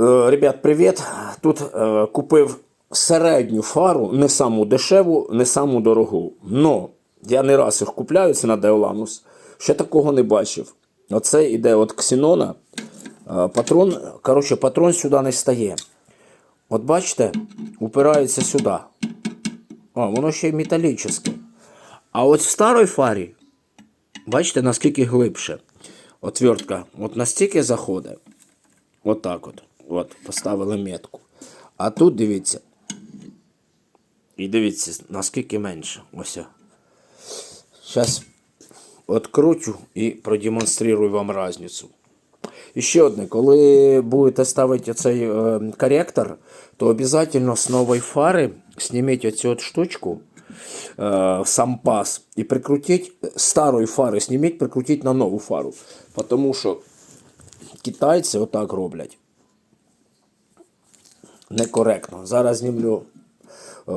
Е, Ребят, привіт. Тут е, купив середню фару, не саму дешеву, не саму дорогу. Но я не раз їх купляю, це на Деоламус. Ще такого не бачив. Оце іде від Ксенона. Е, Патрон, коротше, патрон сюди не стає. От бачите, упирається сюди. О, воно ще й металічне. А от в старій фарі, бачите, наскільки глибше. Отвертка, от настільки заходить. Отак от. От, поставили метку. А тут дивіться. І дивіться, наскільки менше. Ось. Зараз відкручу і продемонструю вам різницю. І ще одне, коли будете ставити цей е, коректор, то обов'язково з нової фари зніміть оцю от штучку е, сам паз і прикрутіть старої фари, зніміть, прикрутіть на нову фару. Тому що китайці отак роблять. Некоректно. Зараз знімлю е,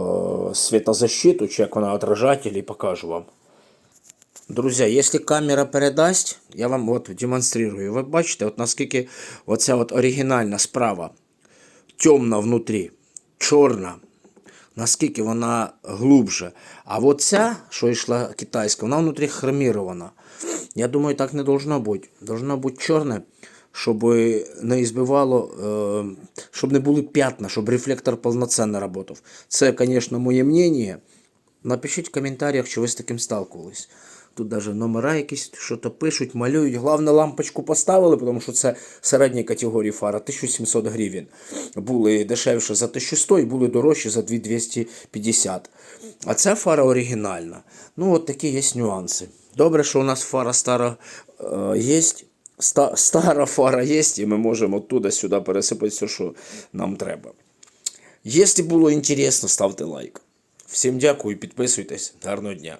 світозащиту, чи як вона отражатель і покажу вам. Друзі, якщо камера передасть, я вам от демонструю. Ви бачите, от наскільки оця от оригінальна справа темна внутрі, чорна, наскільки вона глубже. А от ця, що йшла китайська, вона внутрі хромірована. Я думаю, так не должно бути. Должно бути чорне, щоб не збивало, е, щоб не були п'ятна, щоб рефлектор повноцінно працював. Це, звісно, моє мнение. Напишіть в коментарях, чи ви з таким сталкувались. Тут навіть номера якісь що то пишуть, малюють. Головне, лампочку поставили, тому що це середньої категорії фара 1700 гривень. Були дешевше за 1100 і були дорожчі за 2250. А ця фара оригінальна. Ну, от такі є нюанси. Добре, що у нас фара стара е, є. Ста, стара фара є, і ми можемо оттуда сюди пересипати все, що нам треба. Якщо було інтересно, ставте лайк. Всім дякую, підписуйтесь. Гарного дня.